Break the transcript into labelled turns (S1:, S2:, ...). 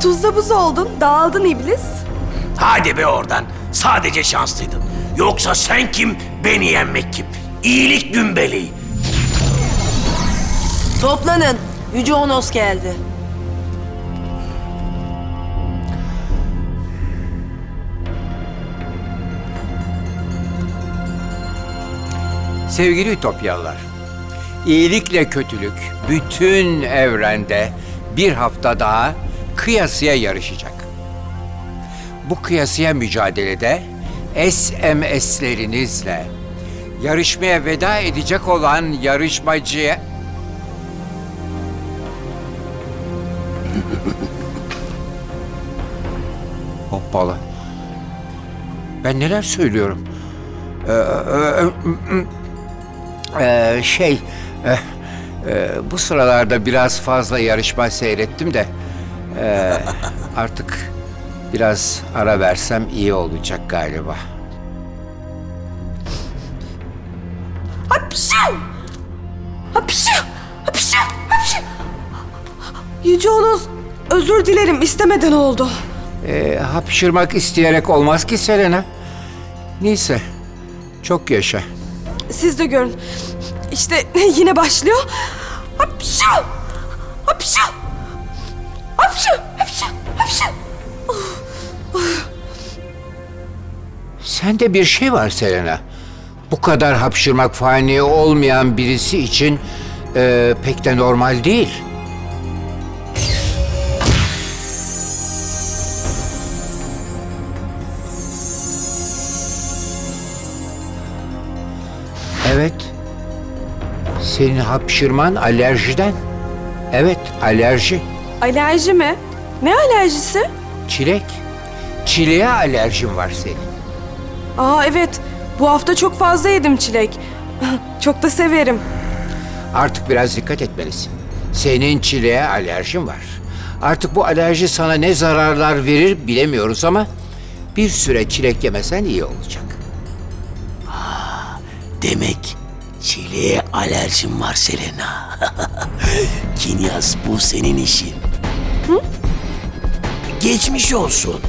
S1: tuza buz oldun, dağıldın iblis.
S2: Hadi be oradan. Sadece şanslıydın. Yoksa sen kim, beni yenmek kim? İyilik dümbeli.
S3: Toplanın. Yüce Onos geldi.
S4: Sevgili Ütopyalılar, iyilikle kötülük bütün evrende bir hafta daha kıyasıya yarışacak. Bu kıyasıya mücadelede SMS'lerinizle yarışmaya veda edecek olan yarışmacıya... Hoppala. Ben neler söylüyorum? Ee, Ee, şey, eh, e, bu sıralarda biraz fazla yarışma seyrettim de e, artık biraz ara versem iyi olacak galiba.
S1: Hapşu! Hapşu! Hapşu! Hapşu! Yüce Onos, özür dilerim istemeden oldu.
S4: Ee, hapşırmak isteyerek olmaz ki Selena. Neyse, çok yaşa.
S1: Siz de görün. İşte yine başlıyor. Hapşu! Hapşu! Hapşu! Hapşu! Hapşu!
S4: Sende bir şey var Selena. Bu kadar hapşırmak fani olmayan birisi için e, pek de normal değil. Evet. Senin hapşırman alerjiden. Evet, alerji.
S1: Alerji mi? Ne alerjisi?
S4: Çilek. Çileğe alerjin var senin.
S1: Aa evet. Bu hafta çok fazla yedim çilek. Çok da severim.
S4: Artık biraz dikkat etmelisin. Senin çileğe alerjin var. Artık bu alerji sana ne zararlar verir bilemiyoruz ama bir süre çilek yemesen iyi olacak.
S2: Demek çileğe alerjin var Selena. Kinyas bu senin işin. Geçmiş olsun.